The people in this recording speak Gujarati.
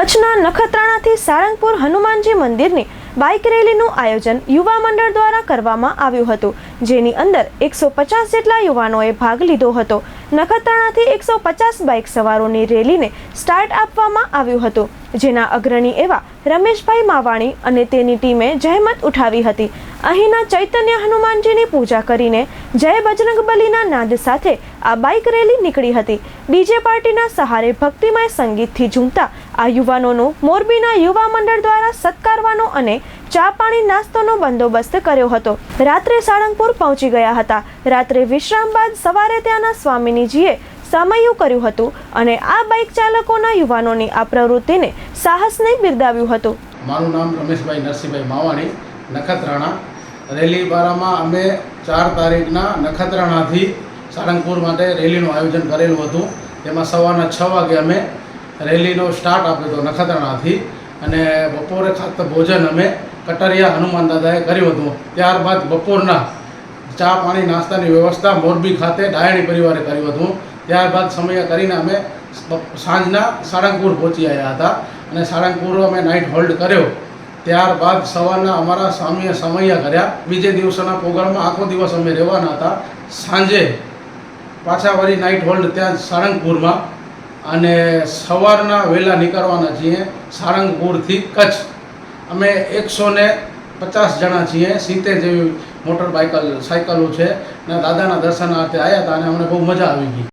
કચ્છના નખત્રાણાથી સાળંગપુર હનુમાનજી મંદિરની બાઇક રેલીનું આયોજન યુવા મંડળ દ્વારા કરવામાં આવ્યું હતું, જેની અંદર એકસો પચાસ જેટલા યુવાનોએ ભાગ લીધો હતો. નખત્રાણાથી એકસો પચાસ બાઇક સવારોની રેલીને સ્ટાર્ટ આપવામાં આવ્યું હતું. જેના અગ્રણી એવા રમેશભાઈ માવાણી અને તેની ટીમે જહેમત ઉઠાવી હતી. અહીંના ચૈતન્ય હનુમાનજીની પૂજા કરીને જય બજરંગબલીના નાદ સાથે આ બાઇક રેલી નીકળી હતી. ડીજે પાર્ટીના સહારે ભક્તિમય સંગીતથી ઝૂમતા આ યુવાનોનું મોરબીના યુવા મંડળ દ્વારા સત્કારવાનો અને ચા પાણી નાસ્તોનો બંદોબસ્ત કર્યો હતો. રાત્રે સાળંગપુર પહોંચી ગયા હતા. રાત્રે વિશ્રામ બાદ સવારે ત્યાંના સ્વામિનીજીએ સમયું કર્યું હતું અને આ બાઇક ચાલકોના યુવાનોની આ પ્રવૃત્તિને સાહસને બિરદાવ્યું હતું. મારું નામ રમેશભાઈ નરસિંહભાઈ માવાણી, નખત્રાણા. રેલી બારામાં અમે ચાર તારીખના નખત્રાણાથી સાળંગપુર માટે રેલીનું આયોજન કરેલું હતું. તેમાં સવારના છ વાગે અમે રેલીનો સ્ટાર્ટ આપ્યો હતો નખત્રાણાથી અને બપોરે ખાત ભોજન અમે કટરિયા હનુમાન દાદાએ કર્યું હતું. ત્યારબાદ બપોરના ચા પાણી નાસ્તાની વ્યવસ્થા મોરબી ખાતે ડાયણી પરિવારે કર્યું હતું. ત્યારબાદ સમય કરીને અમે સાંજના સાળંગપુર પહોંચી આવ્યા હતા અને સાળંગપુર અમે નાઇટ હોલ્ડ કર્યો. ત્યારબાદ સવારના અમારા સ્વામીએ સમય કર્યા. બીજે દિવસના પ્રોગ્રામમાં આખો દિવસ અમે રહેવાના હતા. સાંજે પાછા વળી નાઇટ હોલ્ડ ત્યાં સાળંગપુરમાં અને સવારના વહેલા નીકળવાના છીએ સાળંગપુરથી કચ્છ. અમે એકસો ને પચાસ જણા છીએ. સિત્તેર જેવી મોટર બાઇકલ સાયકલો છે. ને, દાદાના દર્શનાર્થે આવ્યા હતા અને અમને બહુ મજા આવી ગઈ.